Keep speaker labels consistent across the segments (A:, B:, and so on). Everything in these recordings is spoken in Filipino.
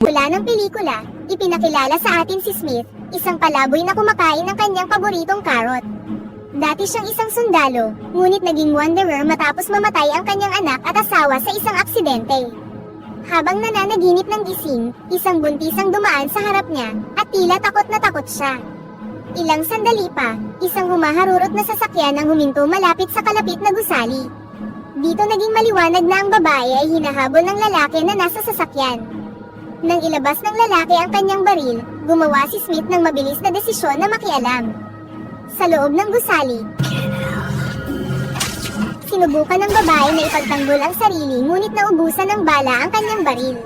A: Mula ng pelikula, ipinakilala sa atin si Smith, isang palaboy na kumakain ng kanyang paboritong karot. Dati siyang isang sundalo, ngunit naging wanderer matapos mamatay ang kanyang anak at asawa sa isang aksidente. Habang nananaginip ng gising, isang buntis ang dumaan sa harap niya, at tila takot na takot siya. Ilang sandali pa, isang humaharurot na sasakyan ang huminto malapit sa kalapit na gusali. Dito naging maliwanag na ang babae ay hinahabol ng lalaki na nasa sasakyan. Nang ilabas ng lalaki ang kanyang baril, gumawa si Smith ng mabilis na desisyon na makialam. Sa loob ng gusali, sinubukan ng babae na ipagtanggol ang sarili ngunit naubusan ng bala ang kanyang baril.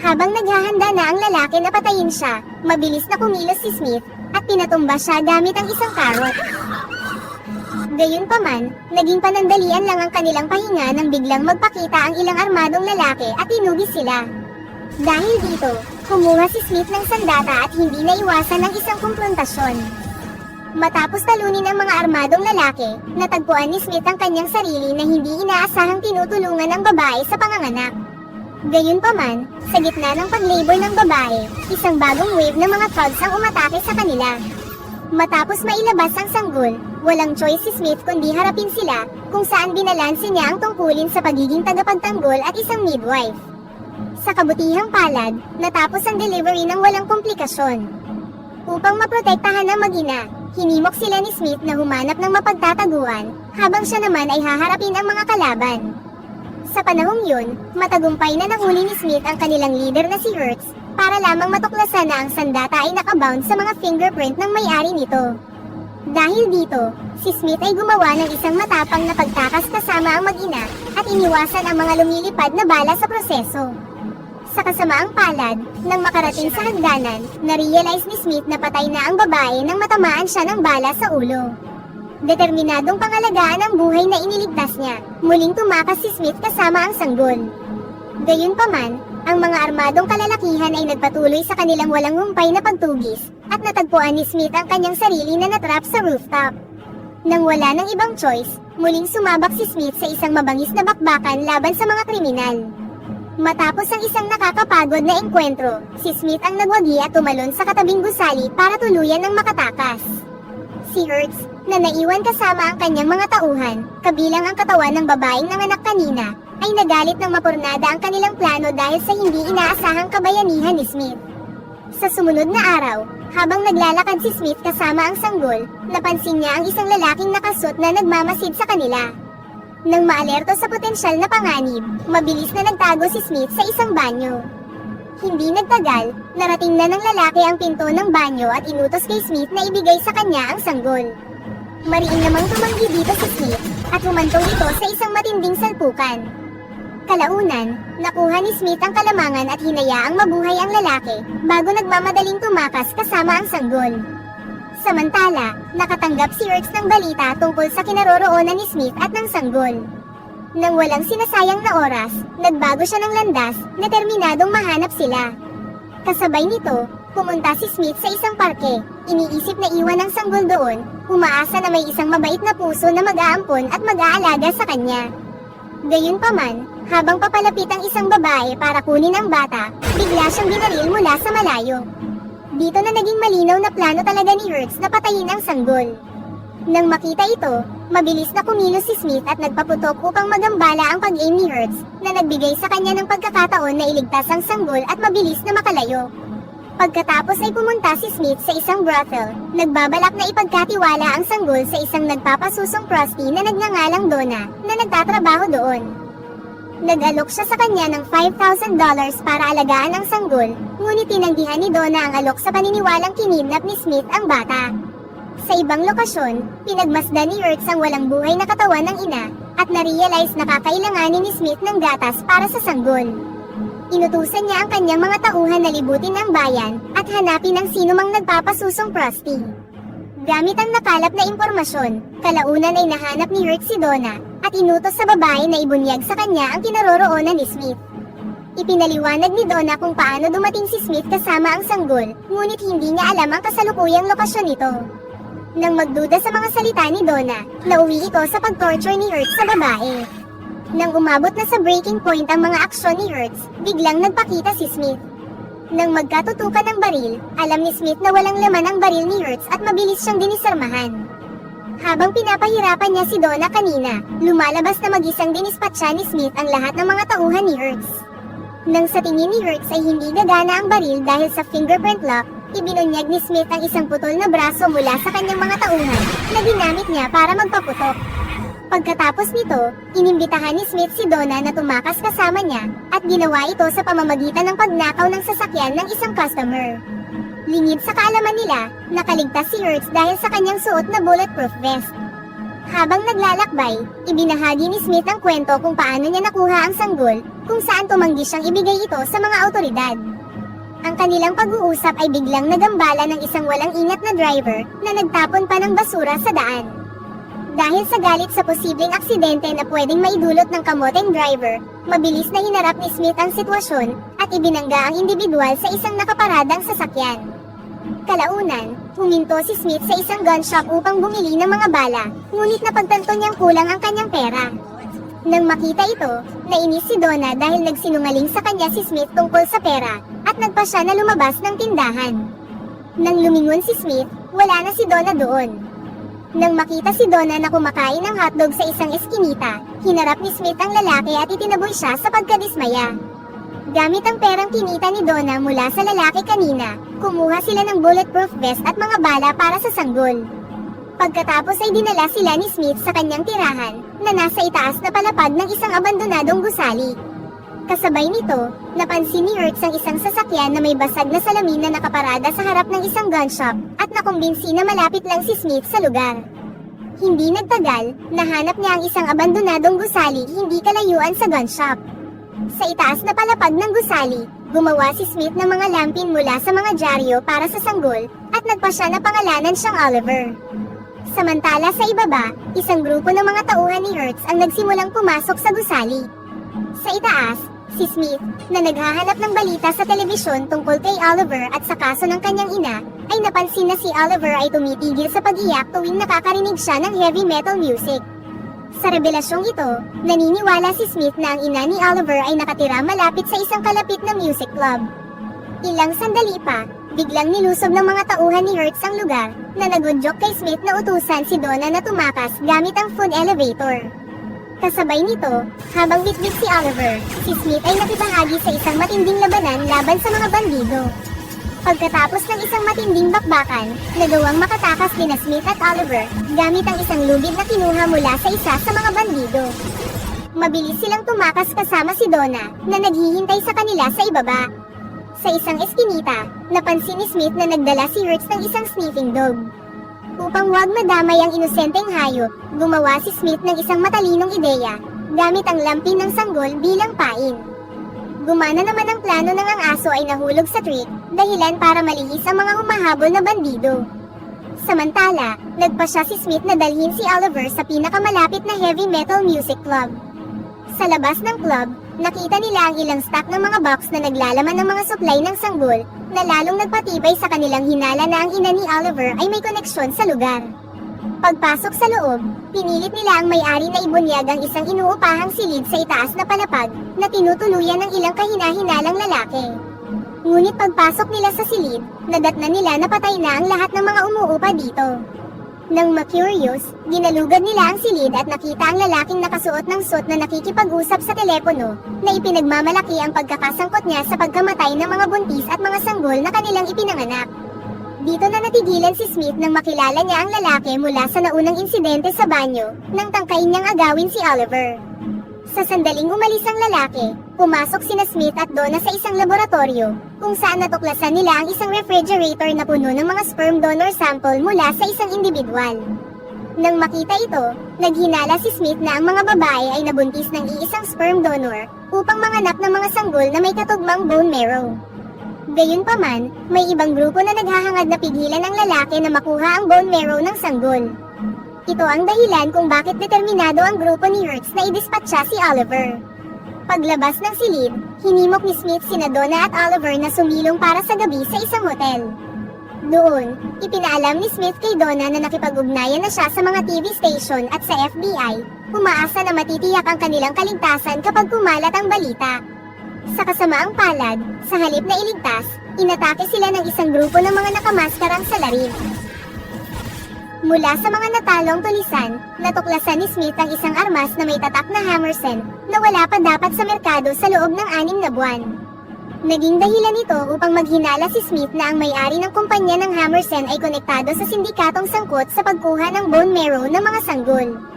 A: Habang naghahanda na ang lalaki na patayin siya, mabilis na kumilos si Smith at pinatumba siya gamit ang isang karot. Gayunpaman, naging panandalian lang ang kanilang pahinga nang biglang magpakita ang ilang armadong lalaki at tinugis sila. Dahil dito, kumuha si Smith ng sandata at hindi naiwasan ang isang kumprontasyon. Matapos talunin ang mga armadong lalaki, natagpuan ni Smith ang kanyang sarili na hindi inaasahang tinutulungan ng babae sa panganganak. Gayunpaman, sa gitna ng paglabor ng babae, isang bagong wave ng mga thugs ang umatake sa kanila. Matapos mailabas ang sanggol, walang choice si Smith kundi harapin sila kung saan binalanse niya ang tungkulin sa pagiging tagapagtanggol at isang midwife. Sa kabutihang palad, natapos ang delivery ng walang komplikasyon. Upang maprotektahan ang magina, hinimok sila ni Smith na humanap ng mapagtataguan, habang siya naman ay haharapin ang mga kalaban. Sa panahong yun, matagumpay na nahuli ni Smith ang kanilang leader na si Hertz, para lamang matuklasan na ang sandata ay nakabound sa mga fingerprint ng may-ari nito. Dahil dito, si Smith ay gumawa ng isang matapang na pagtakas kasama ang mag-ina at iniwasan ang mga lumilipad na bala sa proseso. Sa kasamaang palad, nang makarating sa hagdanan, na-realize ni Smith na patay na ang babae nang matamaan siya ng bala sa ulo. Determinadong pangalagaan ang buhay na iniligtas niya, muling tumakas si Smith kasama ang sanggol. Gayunpaman, ang mga armadong kalalakihan ay nagpatuloy sa kanilang walang humpay na pagtugis, at natagpuan ni Smith ang kanyang sarili na natrap sa rooftop. Nang wala ng ibang choice, muling sumabak si Smith sa isang mabangis na bakbakan laban sa mga kriminal. Matapos ang isang nakakapagod na engkwentro, si Smith ang nagwagi at tumalon sa katabing gusali para tuluyan ng makatakas. Si Hertz, na naiwan kasama ang kanyang mga tauhan, kabilang ang katawan ng babaeng nanganak kanina, ay nagalit ng mapurnada ang kanilang plano dahil sa hindi inaasahang kabayanihan ni Smith. Sa sumunod na araw, habang naglalakad si Smith kasama ang sanggol, napansin niya ang isang lalaking nakasut na nagmamasid sa kanila. Nang maalerto sa potensyal na panganib, mabilis na nagtago si Smith sa isang banyo. Hindi nagtagal, narating na ng lalaki ang pinto ng banyo at inutos kay Smith na ibigay sa kanya ang sanggol. Mariin namang tumanggi dito si Smith at humantong ito sa isang matinding salpukan. Kalaunan, nakuha ni Smith ang kalamangan at hinayaang mabuhay ang lalaki bago nagmamadaling tumakas kasama ang sanggol. Samantala, nakatanggap si Ertz ng balita tungkol sa kinaroroonan ni Smith at ng sanggol. Nang walang sinasayang na oras, nagbago siya ng landas, determinadong mahanap sila. Kasabay nito, pumunta si Smith sa isang parke, iniisip na iwan ang sanggol doon, umaasa na may isang mabait na puso na mag-aampon at mag-aalaga sa kanya. Gayunpaman, habang papalapit ang isang babae para kunin ang bata, bigla siyang binaril mula sa malayo. Dito na naging malinaw na plano talaga ni Hertz na patayin ang sanggol. Nang makita ito, mabilis na kumilos si Smith at nagpaputok upang magambala ang pag-aim ni Hertz na nagbigay sa kanya ng pagkakataon na iligtas ang sanggol at mabilis na makalayo. Pagkatapos ay pumunta si Smith sa isang brothel, nagbabalak na ipagkatiwala ang sanggol sa isang nagpapasusong prosti na nagngangalang Donna, na nagtatrabaho doon. Nag-alok siya sa kanya ng $5,000 para alagaan ang sanggol, ngunit tinanggihan ni Donna ang alok sa paniniwalang kinidnap ni Smith ang bata. Sa ibang lokasyon, pinagmasdan ni Ertz ang walang buhay na katawan ng ina, at na-realize na kakailanganin ni Smith ng gatas para sa sanggol. Inutusan niya ang kanyang mga tauhan na libutin ang bayan at hanapin ang sinumang nagpapasusong prosti. Gamit ang nakalap na impormasyon, kalaunan ay nahanap ni Hertz si Donna at inutos sa babae na ibunyag sa kanya ang kinaroroonan ni Smith. Ipinaliwanag ni Donna kung paano dumating si Smith kasama ang sanggol, ngunit hindi niya alam ang kasalukuyang lokasyon nito. Nang magduda sa mga salita ni Donna, nauwi ito sa pag-torture ni Hertz sa babae. Nang umabot na sa breaking point ang mga aksyon ni Hertz, biglang nagpakita si Smith. Nang magkatutukan ng baril, alam ni Smith na walang laman ang baril ni Hertz at mabilis siyang dinisarmahan. Habang pinapahirapan niya si Donna kanina, lumalabas na mag-isang dinispatcha ni Smith ang lahat ng mga tauhan ni Hertz. Nang sa tingin ni Hertz ay hindi gagana ang baril dahil sa fingerprint lock, ibinunyag ni Smith ang isang putol na braso mula sa kanyang mga tauhan na ginamit niya para magpaputok. Pagkatapos nito, inimbitahan ni Smith si Donna na tumakas kasama niya at ginawa ito sa pamamagitan ng pagnakaw ng sasakyan ng isang customer. Lingid sa kaalaman nila, nakaligtas si Hertz dahil sa kanyang suot na bulletproof vest. Habang naglalakbay, ibinahagi ni Smith ang kwento kung paano niya nakuha ang sanggol, kung saan tumanggi siyang ibigay ito sa mga autoridad. Ang kanilang pag-uusap ay biglang nagambala ng isang walang ingat na driver na nagtapon pa ng basura sa daan. Dahil sa galit sa posibleng aksidente na pwedeng maidulot ng kamoteng driver, mabilis na hinarap ni Smith ang sitwasyon at ibinangga ang individual sa isang nakaparadang sasakyan. Kalaunan, huminto si Smith sa isang gun shop upang bumili ng mga bala, ngunit napagtanto niyang kulang ang kanyang pera. Nang makita ito, nainis si Donna dahil nagsinungaling sa kanya si Smith tungkol sa pera, at nagpa siya na lumabas ng tindahan. Nang lumingon si Smith, wala na si Donna doon. Nang makita si Donna na kumakain ng hotdog sa isang eskinita, hinarap ni Smith ang lalaki at itinaboy siya sa pagkadismaya. Gamit ang perang kinita ni Donna mula sa lalaki kanina, kumuha sila ng bulletproof vest at mga bala para sa sanggol. Pagkatapos ay dinala sila ni Smith sa kanyang tirahan, na nasa itaas na palapag ng isang abandonadong gusali. Kasabay nito, napansin ni Hertz ang isang sasakyan na may basag na salamin na nakaparada sa harap ng isang gun shop, at nakumbinsi na malapit lang si Smith sa lugar. Hindi nagtagal, nahanap niya ang isang abandonadong gusali hindi kalayuan sa gun shop. Sa itaas na palapag ng gusali, gumawa si Smith ng mga lampin mula sa mga dyaryo para sa sanggol, at nagpa siya na pangalanan siyang Oliver. Samantala sa ibaba, isang grupo ng mga tauhan ni Hertz ang nagsimulang pumasok sa gusali. Sa itaas, si Smith, na naghahanap ng balita sa telebisyon tungkol kay Oliver at sa kaso ng kanyang ina, ay napansin na si Oliver ay tumitigil sa pag-iyak tuwing nakakarinig siya ng heavy metal music. Sa revelasyong ito, naniniwala si Smith na ang ina ni Oliver ay nakatira malapit sa isang kalapit na music club. Ilang sandali pa, biglang nilusob ng mga tauhan ni Hertz ang lugar, na nagudyok kay Smith na utusan si Donna na tumakas gamit ang food elevator. Kasabay nito, habang bitbit si Oliver, si Smith ay nakibahagi sa isang matinding labanan laban sa mga bandido. Pagkatapos ng isang matinding bakbakan, nagawang makatakas ni na Smith at Oliver, gamit ang isang lubid na kinuha mula sa isa sa mga bandido. Mabilis silang tumakas kasama si Donna, na naghihintay sa kanila sa ibaba. Sa isang eskinita, napansin ni Smith na nagdala si Hertz ng isang sniffing dog. Upang wag madamay ang inosenteng hayop, gumawa si Smith ng isang matalinong ideya, gamit ang lampin ng sanggol bilang pain. Gumana naman ang plano ng ang aso ay nahulog sa tree, dahilan para malihis ang mga humahabol na bandido. Samantala, nagpa siya si Smith na dalhin si Oliver sa pinakamalapit na heavy metal music club. Sa labas ng club, nakita nila ang ilang stack ng mga box na naglalaman ng mga supply ng sanggol, na lalong nagpatibay sa kanilang hinala na ang ina ni Oliver ay may koneksyon sa lugar. Pagpasok sa loob, pinilit nila ang may-ari na ibunyag ang isang inuupahang silid sa itaas na palapag, na tinutuluyan ng ilang kahina-hinalang lalaki. Ngunit pagpasok nila sa silid, nadatna nila na patay na ang lahat ng mga umuupa dito. Nang ma-curious, ginalugad nila ang silid at nakita ang lalaking nakasuot ng suit na nakikipag-usap sa telepono, na ipinagmamalaki ang pagkakasangkot niya sa pagkamatay ng mga buntis at mga sanggol na kanilang ipinanganak. Dito na natigilan si Smith nang makilala niya ang lalaki mula sa naunang insidente sa banyo, nang tangkain niyang agawin si Oliver. Sa sandaling umalis ang lalaki, pumasok sina Smith at Donna sa isang laboratorio, kung saan natuklasan nila ang isang refrigerator na puno ng mga sperm donor sample mula sa isang individual. Nang makita ito, naghinala si Smith na ang mga babae ay nabuntis ng iisang sperm donor upang manganak ng mga sanggol na may katugmang bone marrow. Gayunpaman, may ibang grupo na naghahangad na pigilan ang lalaki na makuha ang bone marrow ng sanggol. Ito ang dahilan kung bakit determinado ang grupo ni Hertz na idispatcha si Oliver. Paglabas ng silid, hinimok ni Smith sina Donna at Oliver na sumilong para sa gabi sa isang hotel. Doon, ipinaalam ni Smith kay Donna na nakipag-ugnayan na siya sa mga TV station at sa FBI, umaasa na matitiyak ang kanilang kaligtasan kapag kumalat ang balita. Sa kasamaang palad, sa halip na iligtas, inatake sila ng isang grupo ng mga nakamaskarang salarin. Mula sa mga natalong tulisan, natuklasan ni Smith ang isang armas na may tatak na Hammersen na wala pa dapat sa merkado sa loob ng anim na buwan. Naging dahilan ito upang maghinala si Smith na ang may-ari ng kumpanya ng Hammersen ay konektado sa sindikatong sangkot sa pagkuha ng bone marrow ng mga sanggol.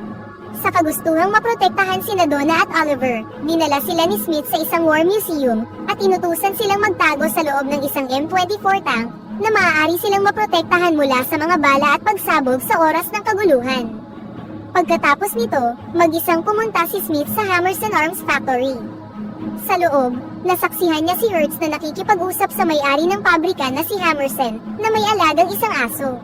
A: Sa kagustuhang maprotektahan sina Donna at Oliver, dinala sila ni Smith sa isang war museum at inutusan silang magtago sa loob ng isang M24 tank na maaari silang maprotektahan mula sa mga bala at pagsabog sa oras ng kaguluhan. Pagkatapos nito, mag-isang pumunta si Smith sa Hammerson Arms Factory. Sa loob, nasaksihan niya si Hertz na nakikipag-usap sa may-ari ng pabrika na si Hammerson na may alagang isang aso.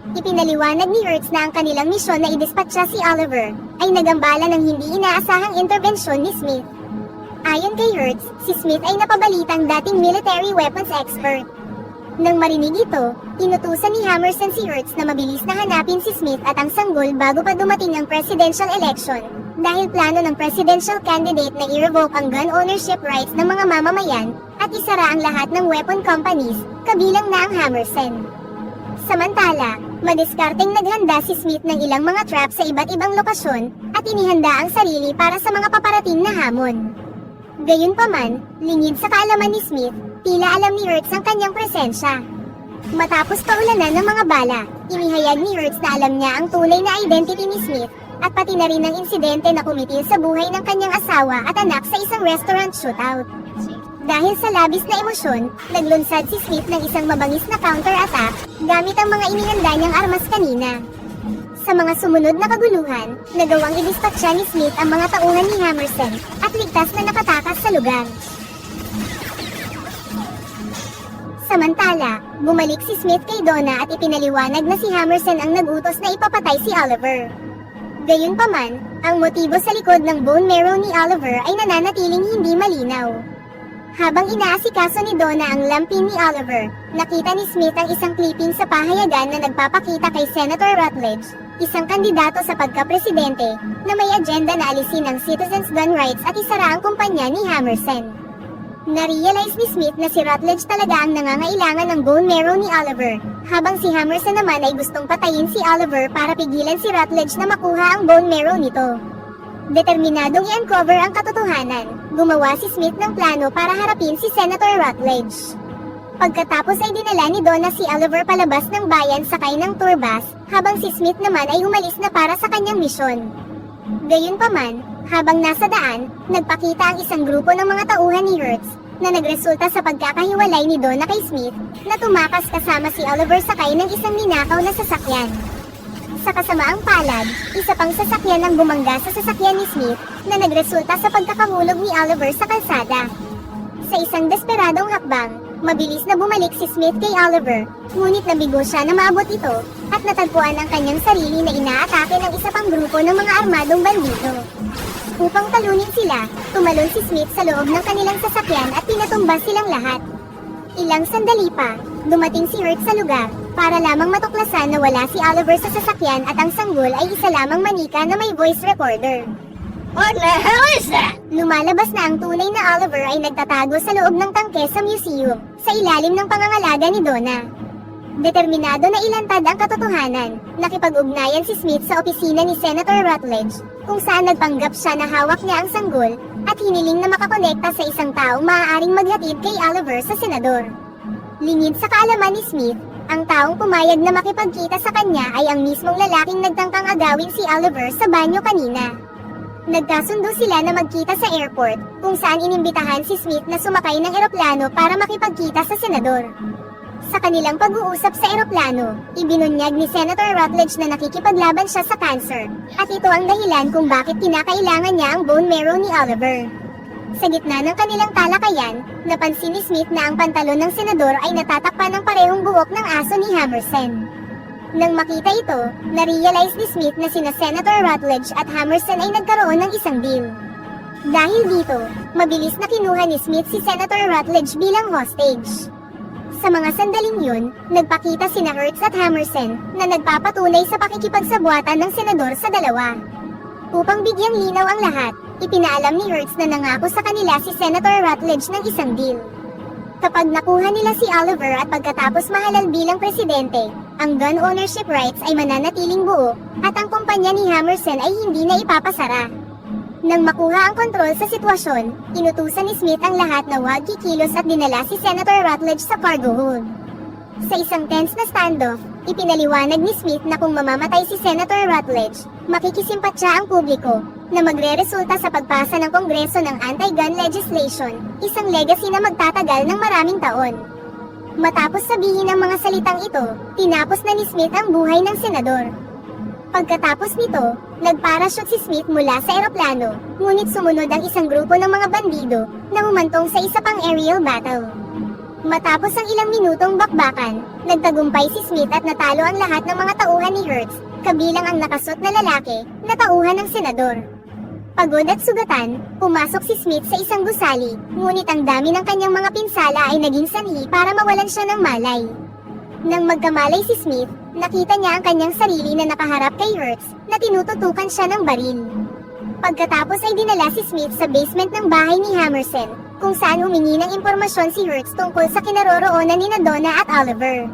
A: Ipinaliwanag ni Hertz na ang kanilang misyon na idispatcha si Oliver ay nagambala ng hindi inaasahang interbensyon ni Smith. Ayon kay Hertz, si Smith ay napabalitang dating military weapons expert. Nang marinig ito, inutusan ni Hammerson si Hertz na mabilis na hanapin si Smith at ang sanggol bago pa dumating ang presidential election dahil plano ng presidential candidate na i-revoke ang gun ownership rights ng mga mamamayan at isara ang lahat ng weapon companies, kabilang na ang Hammerson. Samantala, madiskarteng naghanda si Smith ng ilang mga trap sa iba't ibang lokasyon at inihanda ang sarili para sa mga paparating na hamon. Gayunpaman, lingid sa kaalaman ni Smith, tila alam ni Hertz ang kanyang presensya. Matapos paulanan ng mga bala, inihayag ni Hertz na alam niya ang tunay na identity ni Smith at pati na rin ang insidente na kumitil sa buhay ng kanyang asawa at anak sa isang restaurant shootout. Dahil sa labis na emosyon, naglunsad si Smith ng isang mabangis na counter-attack gamit ang mga inihanda niyang armas kanina. Sa mga sumunod na kaguluhan, nagawang idispatcha ni Smith ang mga tauhan ni Hammerson at ligtas na nakatakas sa lugar. Samantala, bumalik si Smith kay Donna at ipinaliwanag na si Hammerson ang nagutos na ipapatay si Oliver. Gayunpaman, ang motibo sa likod ng bone marrow ni Oliver ay nananatiling hindi malinaw. Habang inaasikaso ni Donna ang lampin ni Oliver, nakita ni Smith ang isang clipping sa pahayagan na nagpapakita kay Senator Rutledge, isang kandidato sa pagka-presidente, na may agenda na alisin ang citizens' gun rights at isara ang kumpanya ni Hammerson. Narealize ni Smith na si Rutledge talaga ang nangangailangan ng bone marrow ni Oliver, habang si Hammerson naman ay gustong patayin si Oliver para pigilan si Rutledge na makuha ang bone marrow nito. Determinadong i-uncover ang katotohanan, gumawa si Smith ng plano para harapin si Senator Rutledge. Pagkatapos ay dinala ni Donna si Oliver palabas ng bayan sakay ng tour bus, habang si Smith naman ay umalis na para sa kanyang misyon. Gayunpaman, habang nasa daan, nagpakita ang isang grupo ng mga tauhan ni Hertz, na nagresulta sa pagkakahiwalay ni Donna kay Smith, na tumakas kasama si Oliver sakay ng isang ninakaw na sasakyan. Sa kasamaang palad, isa pang sasakyan ang bumangga sa sasakyan ni Smith na nagresulta sa pagkakahulog ni Oliver sa kalsada. Sa isang desperadong hakbang, mabilis na bumalik si Smith kay Oliver, ngunit nabigo siya na maabot ito, at natagpuan ang kanyang sarili na inaatake ng isa pang grupo ng mga armadong bandito. Upang talunin sila, tumalon si Smith sa loob ng kanilang sasakyan at pinatumba silang lahat. Ilang sandali pa, dumating si Hertz sa lugar, para lamang matuklasan na wala si Oliver sa sasakyan at ang sanggol ay isa lamang manika na may voice recorder.
B: What the hell is that?
A: Lumalabas na ang tunay na Oliver ay nagtatago sa loob ng tangke sa museum, sa ilalim ng pangangalaga ni Donna. Determinado na ilantad ang katotohanan, nakipag-ugnayan si Smith sa opisina ni Senator Rutledge, kung saan nagpanggap siya na hawak niya ang sanggol, at hiniling na makakonekta sa isang taong maaaring maghatid kay Oliver sa senador. Lingid sa kaalaman ni Smith, ang taong pumayag na makipagkita sa kanya ay ang mismong lalaking nagtangkang agawin si Oliver sa banyo kanina. Nagkasundo sila na magkita sa airport, kung saan inimbitahan si Smith na sumakay ng eroplano para makipagkita sa senador. Sa kanilang pag-uusap sa eroplano, ibinunyag ni Senator Rutledge na nakikipaglaban siya sa cancer, at ito ang dahilan kung bakit kinakailangan niya ang bone marrow ni Oliver. Sa gitna ng kanilang talakayan, napansin ni Smith na ang pantalon ng senador ay natatakpan ng parehong buhok ng aso ni Hammerson. Nang makita ito, narealize ni Smith na sina Senator Rutledge at Hammerson ay nagkaroon ng isang deal. Dahil dito, mabilis na kinuha ni Smith si Senator Rutledge bilang hostage. Sa mga sandaling yun, nagpakita sina Hertz at Hammerson na nagpapatunay sa pakikipagsabwatan ng senador sa dalawa. Upang bigyang linaw ang lahat, ipinaalam ni Hertz na nangako sa kanila si Senator Rutledge ng isang deal. Kapag nakuha nila si Oliver at pagkatapos mahalal bilang presidente, ang gun ownership rights ay mananatiling buo, at ang kumpanya ni Hammerson ay hindi na ipapasara. Nang makuha ang kontrol sa sitwasyon, inutusan ni Smith ang lahat na huwag kikilos at dinala si Senator Rutledge sa cargo hold. Sa isang tense na standoff, ipinaliwanag ni Smith na kung mamamatay si Senator Rutledge, makikisimpatya ang publiko, na magre-resulta sa pagpasa ng Kongreso ng anti-gun legislation, isang legacy na magtatagal ng maraming taon. Matapos sabihin ang mga salitang ito, tinapos na ni Smith ang buhay ng senador. Pagkatapos nito, nagparachute si Smith mula sa eroplano, ngunit sumunod ang isang grupo ng mga bandido na humantong sa isa pang aerial battle. Matapos ang ilang minutong bakbakan, nagtagumpay si Smith at natalo ang lahat ng mga tauhan ni Hertz, kabilang ang nakasot na lalaki na tauhan ng senador. Pagod at sugatan, pumasok si Smith sa isang gusali, ngunit ang dami ng kanyang mga pinsala ay naging sanhi para mawalan siya ng malay. Nang magkamalay si Smith, nakita niya ang kanyang sarili na nakaharap kay Hertz na tinututukan siya ng baril. Pagkatapos ay dinala si Smith sa basement ng bahay ni Hammerson, kung saan humingi ng impormasyon si Hertz tungkol sa kinaroroonan ni Donna at Oliver.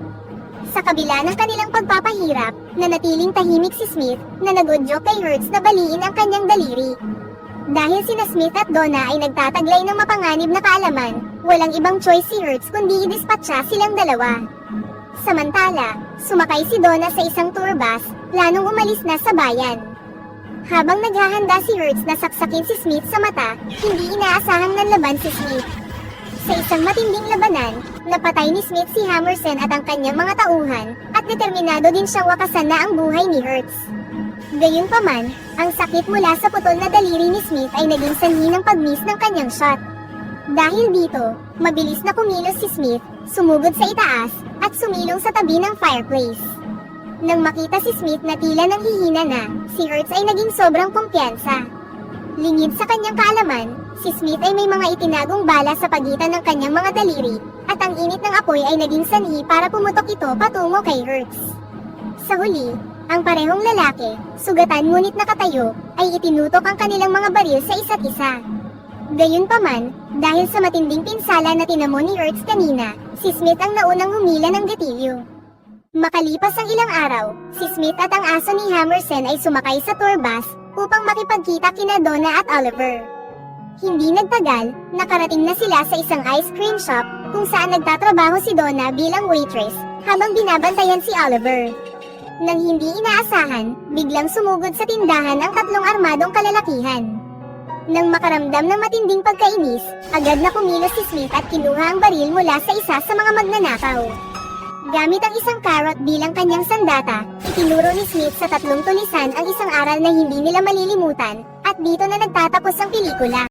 A: Sa kabila ng kanilang pagpapahirap, nanatiling tahimik si Smith na nagudyok kay Hertz na baliin ang kanyang daliri. Dahil sina Smith at Donna ay nagtataglay ng mapanganib na kaalaman, walang ibang choice si Hertz kundi idispatcha silang dalawa. Samantala, sumakay si Donna sa isang tour bus, planong umalis na sa bayan. Habang naghahanda si Hertz na saksakin si Smith sa mata, hindi inaasahang nanlaban si Smith. Sa isang matinding labanan, napatay ni Smith si Hammerson at ang kanyang mga tauhan, at determinado din siyang wakasan na ang buhay ni Hertz. Gayunpaman, ang sakit mula sa putol na daliri ni Smith ay naging sanhi ng pag-miss ng kanyang shot. Dahil dito, mabilis na kumilos si Smith, sumugod sa itaas, at sumilong sa tabi ng fireplace. Nang makita si Smith na tila nang hihina na, si Hertz ay naging sobrang kumpiyansa. Lingid sa kanyang kaalaman, si Smith ay may mga itinagong bala sa pagitan ng kanyang mga daliri, at ang init ng apoy ay naging sanhi para pumutok ito patungo kay Hertz. Sa huli, ang parehong lalaki, sugatan ngunit nakatayo, ay itinutok ang kanilang mga baril sa isa't isa. Gayunpaman, dahil sa matinding pinsala na tinamo ni Hertz kanina, si Smith ang naunang humila ng gatilyo. Makalipas ang ilang araw, si Smith at ang aso ni Hammerson ay sumakay sa tour bus upang makipagkita kina Donna at Oliver. Hindi nagtagal, nakarating na sila sa isang ice cream shop kung saan nagtatrabaho si Donna bilang waitress habang binabantayan si Oliver. Nang hindi inaasahan, biglang sumugod sa tindahan ang tatlong armadong kalalakihan. Nang makaramdam ng matinding pagkainis, agad na kumilos si Smith at kinuha ang baril mula sa isa sa mga magnanakaw. Gamit ang isang carrot bilang kanyang sandata, itinuro ni Smith sa tatlong tulisan ang isang aral na hindi nila malilimutan, at dito na nagtatapos ang pelikula.